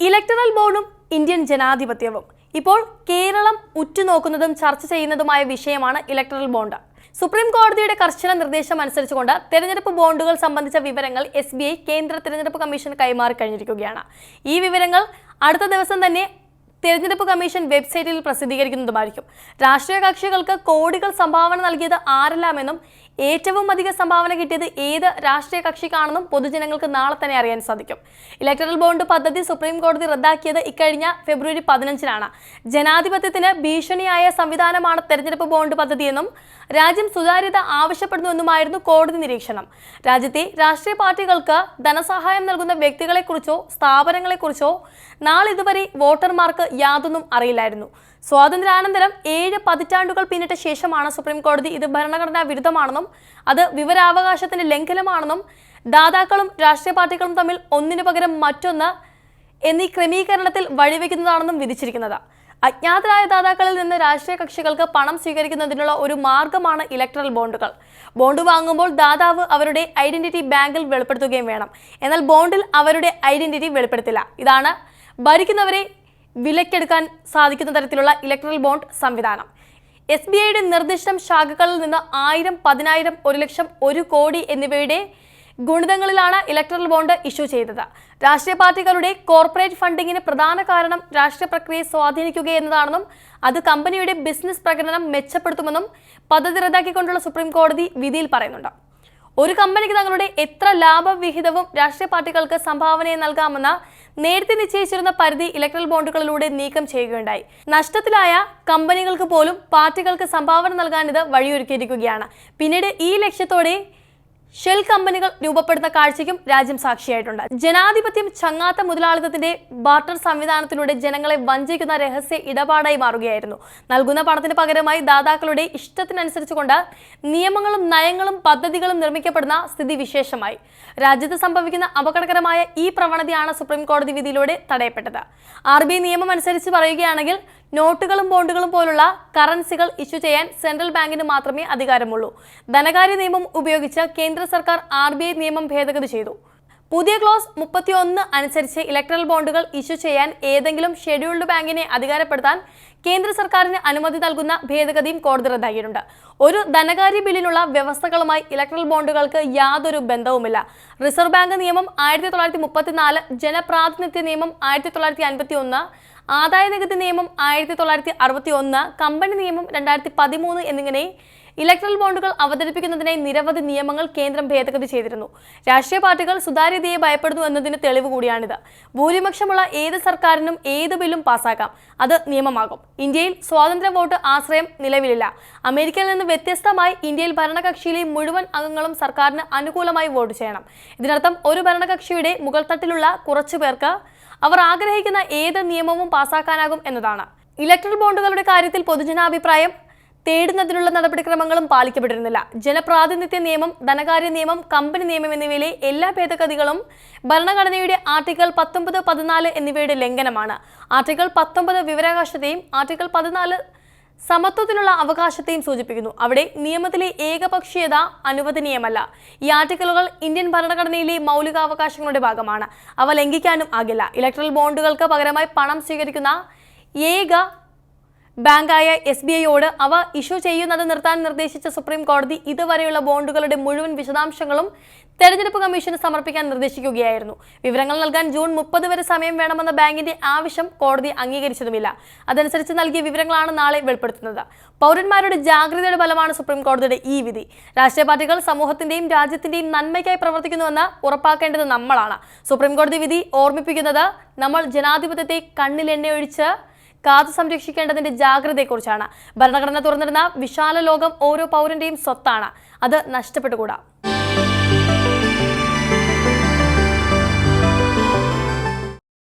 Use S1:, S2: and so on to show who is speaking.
S1: Electoral ബോർഡും Indian ജനാധിപത്യവും. ഇപ്പോൾ കേരളം ഉറ്റുനോക്കുന്നതും ചർച്ച ചെയ്യുന്നതുമായ വിഷയമാണ് ഇലക്ടറൽ ബോണ്ട്. സുപ്രീം കോടതിയുടെ കർശന നിർദ്ദേശം അനുസരിച്ചുകൊണ്ട് തെരഞ്ഞെടുപ്പ് ബോണ്ടുകൾ സംബന്ധിച്ച വിവരങ്ങൾ എസ് കേന്ദ്ര തെരഞ്ഞെടുപ്പ് കമ്മീഷൻ കൈമാറി കഴിഞ്ഞിരിക്കുകയാണ്. ഈ വിവരങ്ങൾ അടുത്ത ദിവസം തന്നെ തെരഞ്ഞെടുപ്പ് കമ്മീഷൻ വെബ്സൈറ്റിൽ പ്രസിദ്ധീകരിക്കുന്നതുമായിരിക്കും. രാഷ്ട്രീയ കക്ഷികൾക്ക് കോടികൾ സംഭാവന നൽകിയത് ആരെല്ലാമെന്നും ഏറ്റവും അധികം സംഭാവന കിട്ടിയത് ഏത് രാഷ്ട്രീയ കക്ഷിക്കാണെന്നും പൊതുജനങ്ങൾക്ക് നാളെ തന്നെ അറിയാൻ സാധിക്കും. ഇലക്ട്രൽ ബോണ്ട് പദ്ധതി സുപ്രീം കോടതി റദ്ദാക്കിയത് ഇക്കഴിഞ്ഞ ഫെബ്രുവരി പതിനഞ്ചിനാണ്. ജനാധിപത്യത്തിന് ഭീഷണിയായ സംവിധാനമാണ് തെരഞ്ഞെടുപ്പ് ബോണ്ട് പദ്ധതിയെന്നും രാജ്യം സുതാര്യത ആവശ്യപ്പെടുന്നുവെന്നുമായിരുന്നു കോടതി നിരീക്ഷണം. രാജ്യത്തെ രാഷ്ട്രീയ പാർട്ടികൾക്ക് ധനസഹായം നൽകുന്ന വ്യക്തികളെക്കുറിച്ചോ സ്ഥാപനങ്ങളെക്കുറിച്ചോ നാളിതുവരെ വോട്ടർമാർക്ക് യാതൊന്നും അറിയില്ലായിരുന്നു. സ്വാതന്ത്ര്യാനന്തരം ഏഴ് പതിറ്റാണ്ടുകൾ പിന്നിട്ട ശേഷമാണ് സുപ്രീം കോടതി ഇത് ഭരണഘടനാ വിരുദ്ധമാണെന്നും അത് വിവരാവകാശത്തിന്റെ ലംഘനമാണെന്നും ദാതാക്കളും രാഷ്ട്രീയ പാർട്ടികളും തമ്മിൽ ഒന്നിനു പകരം മറ്റൊന്ന് എന്നീ ക്രമീകരണത്തിൽ വഴിവെക്കുന്നതാണെന്നും വിധിച്ചിരിക്കുന്നത്. അജ്ഞാതരായ ദാതാക്കളിൽ നിന്ന് രാഷ്ട്രീയ കക്ഷികൾക്ക് പണം സ്വീകരിക്കുന്നതിനുള്ള ഒരു മാർഗമാണ് ഇലക്ട്രൽ ബോണ്ടുകൾ. ബോണ്ട് വാങ്ങുമ്പോൾ ദാതാവ് അവരുടെ ഐഡന്റിറ്റി ബാങ്കിൽ വെളിപ്പെടുത്തുകയും വേണം. എന്നാൽ ബോണ്ടിൽ അവരുടെ ഐഡന്റിറ്റി വെളിപ്പെടുത്തില്ല. ഇതാണ് ഭരിക്കുന്നവരെ വിലക്കെടുക്കാൻ സാധിക്കുന്ന തരത്തിലുള്ള ഇലക്ട്രൽ ബോണ്ട് സംവിധാനം. എസ് ബി ഐയുടെ നിർദ്ദിഷ്ടം ശാഖകളിൽ നിന്ന് ആയിരം പതിനായിരം ഒരു ലക്ഷം ഒരു കോടി എന്നിവയുടെ ഗുണിതങ്ങളിലാണ് ഇലക്ട്രൽ ബോണ്ട് ഇഷ്യൂ ചെയ്തത്. രാഷ്ട്രീയ പാർട്ടികളുടെ കോർപ്പറേറ്റ് ഫണ്ടിങ്ങിന് പ്രധാന കാരണം രാഷ്ട്രീയ പ്രക്രിയയെ സ്വാധീനിക്കുക എന്നതാണെന്നും അത് കമ്പനിയുടെ ബിസിനസ് പ്രകടനം മെച്ചപ്പെടുത്തുമെന്നും പദ്ധതി റദ്ദാക്കിക്കൊണ്ടുള്ള സുപ്രീം കോടതി വിധിയിൽ പറയുന്നുണ്ട്. ഒരു കമ്പനിക്ക് തങ്ങളുടെ എത്ര ലാഭവിഹിതവും രാഷ്ട്രീയ പാർട്ടികൾക്ക് സംഭാവനയെ നൽകാമെന്ന നേരത്തെ നിശ്ചയിച്ചിരുന്ന പരിധി ഇലക്ട്രൽ ബോണ്ടുകളിലൂടെ നീക്കം ചെയ്യുകയുണ്ടായി. നഷ്ടത്തിലായ കമ്പനികൾക്ക് പോലും പാർട്ടികൾക്ക് സംഭാവന നൽകാൻ ഇത് വഴിയൊരുക്കിയിരിക്കുകയാണ്. പിന്നീട് ഈ ലക്ഷ്യത്തോടെ ഷെൽ കമ്പനികൾ രൂപപ്പെടുന്ന കാഴ്ചയ്ക്കും രാജ്യം സാക്ഷിയായിട്ടുണ്ട്. ജനാധിപത്യം ചങ്ങാത്ത മുതലാളിത്തത്തിന്റെ ബാർട്ടർ സംവിധാനത്തിലൂടെ ജനങ്ങളെ വഞ്ചിക്കുന്ന രഹസ്യ ഇടപാടായി മാറുകയായിരുന്നു. നൽകുന്ന പണത്തിന് പകരമായി ദാതാക്കളുടെ ഇഷ്ടത്തിനനുസരിച്ചുകൊണ്ട് നിയമങ്ങളും നയങ്ങളും പദ്ധതികളും നിർമ്മിക്കപ്പെടുന്ന സ്ഥിതി വിശേഷമായി. രാജ്യത്ത് സംഭവിക്കുന്ന അപകടകരമായ ഈ പ്രവണതയാണ് സുപ്രീം കോടതി വിധിയിലൂടെ തടയപ്പെട്ടത്. ആർ നിയമം അനുസരിച്ച് പറയുകയാണെങ്കിൽ നോട്ടുകളും ബോണ്ടുകളും പോലുള്ള കറൻസികൾ ഇഷ്യൂ ചെയ്യാൻ സെൻട്രൽ ബാങ്കിന് മാത്രമേ അധികാരമുള്ളൂ. ധനകാര്യ നിയമം ഉപയോഗിച്ച് കേന്ദ്ര സർക്കാർ ആർ നിയമം ഭേദഗതി ചെയ്തു. പുതിയ ക്ലോസ് മുപ്പത്തിയൊന്ന് അനുസരിച്ച് ഇലക്ട്രൽ ബോണ്ടുകൾ ഇഷ്യൂ ചെയ്യാൻ ഏതെങ്കിലും ഷെഡ്യൂൾഡ് ബാങ്കിനെ അധികാരപ്പെടുത്താൻ കേന്ദ്ര സർക്കാരിന് അനുമതി നൽകുന്ന ഭേദഗതിയും കോടതി റദ്ദാക്കിയിട്ടുണ്ട്. ഒരു ധനകാര്യ ബില്ലിനുള്ള വ്യവസ്ഥകളുമായി ഇലക്ട്രൽ ബോണ്ടുകൾക്ക് യാതൊരു ബന്ധവുമില്ല. റിസർവ് ബാങ്ക് നിയമം ആയിരത്തി തൊള്ളായിരത്തി മുപ്പത്തിനാല് ജനപ്രാതിനിധ്യ നിയമം ആയിരത്തി തൊള്ളായിരത്തി അൻപത്തി ഒന്ന് ആദായ നികുതി നിയമം ആയിരത്തി തൊള്ളായിരത്തി അറുപത്തി ഒന്ന് കമ്പനി നിയമം രണ്ടായിരത്തി പതിമൂന്ന് എന്നിങ്ങനെ ഇലക്ട്രൽ ബോണ്ടുകൾ അവതരിപ്പിക്കുന്നതിനായി നിരവധി നിയമങ്ങൾ കേന്ദ്രം ഭേദഗതി ചെയ്തിരുന്നു. രാഷ്ട്രീയ പാർട്ടികൾ സുതാര്യതയെ ഭയപ്പെടുന്നു എന്നതിന് തെളിവ് കൂടിയാണിത്. ഭൂരിപക്ഷമുള്ള ഏത് സർക്കാരിനും ഏത് ബില്ലും പാസാക്കാം അത് നിയമമാകും. ഇന്ത്യയിൽ സ്വാതന്ത്ര്യ വോട്ട് ആശ്രയം നിലവിലില്ല. അമേരിക്കയിൽ നിന്ന് വ്യത്യസ്തമായി ഇന്ത്യയിൽ ഭരണകക്ഷിയിലെ മുഴുവൻ അംഗങ്ങളും സർക്കാരിന് അനുകൂലമായി വോട്ട് ചെയ്യണം. ഇതിനർത്ഥം ഒരു ഭരണകക്ഷിയുടെ മുകൾ തട്ടിലുള്ള കുറച്ചു പേർക്ക് അവർ ആഗ്രഹിക്കുന്ന ഏത് നിയമവും പാസാക്കാനാകും എന്നതാണ്. ഇലക്ട്രൽ ബോണ്ടുകളുടെ കാര്യത്തിൽ പൊതുജനാഭിപ്രായം തേടുന്നതിനുള്ള നടപടിക്രമങ്ങളും പാലിക്കപ്പെട്ടിരുന്നില്ല. ജനപ്രാതിനിധ്യ നിയമം ധനകാര്യ നിയമം കമ്പനി നിയമം എന്നിവയിലെ എല്ലാ ഭേദഗതികളും ഭരണഘടനയുടെ ആർട്ടിക്കിൾ പത്തൊമ്പത് പതിനാല് എന്നിവയുടെ ലംഘനമാണ്. ആർട്ടിക്കിൾ പത്തൊമ്പത് വിവരാവകാശത്തെയും ആർട്ടിക്കിൾ പതിനാല് സമത്വത്തിനുള്ള അവകാശത്തെയും സൂചിപ്പിക്കുന്നു. അവിടെ നിയമത്തിലെ ഏകപക്ഷീയത അനുവദനീയമല്ല. ഈ ആർട്ടിക്കിളുകൾ ഇന്ത്യൻ ഭരണഘടനയിലെ മൗലികാവകാശങ്ങളുടെ ഭാഗമാണ്. അവ ലംഘിക്കാനും ആകില്ല. ഇലക്ട്രൽ ബോണ്ടുകൾക്ക് പകരമായി പണം സ്വീകരിക്കുന്ന ഏക ബാങ്കായ എസ് ബി ഐയോട് അവ ഇഷ്യൂ ചെയ്യുന്നത് നിർത്താൻ നിർദ്ദേശിച്ച സുപ്രീം കോടതി ഇതുവരെയുള്ള ബോണ്ടുകളുടെ മുഴുവൻ വിശദാംശങ്ങളും തെരഞ്ഞെടുപ്പ് കമ്മീഷന് സമർപ്പിക്കാൻ നിർദ്ദേശിക്കുകയായിരുന്നു. വിവരങ്ങൾ നൽകാൻ ജൂൺ മുപ്പത് വരെ സമയം വേണമെന്ന ബാങ്കിന്റെ ആവശ്യം കോടതി അംഗീകരിച്ചതുമില്ല. അതനുസരിച്ച് നൽകിയ വിവരങ്ങളാണ് നാളെ വെളിപ്പെടുത്തുന്നത്. പൗരന്മാരുടെ ജാഗ്രതയുടെ ഫലമാണ് സുപ്രീം കോടതിയുടെ ഈ വിധി. രാഷ്ട്രീയ പാർട്ടികൾ സമൂഹത്തിന്റെയും രാജ്യത്തിന്റെയും നന്മയ്ക്കായി പ്രവർത്തിക്കുന്നുവെന്ന് ഉറപ്പാക്കേണ്ടത് നമ്മളാണ്. സുപ്രീം കോടതി വിധി ഓർമ്മിപ്പിക്കുന്നത് നമ്മൾ ജനാധിപത്യത്തെ കണ്ണിലെണ്ണയൊഴിച്ച് കാത്തു സംരക്ഷിക്കേണ്ടതിന്റെ ജാഗ്രതയെക്കുറിച്ചാണ്. ഭരണഘടന തുറന്നിടുന്ന വിശാല ലോകം ഓരോ പൗരന്റെയും സ്വത്താണ്. അത് നഷ്ടപ്പെട്ടുകൂടാ.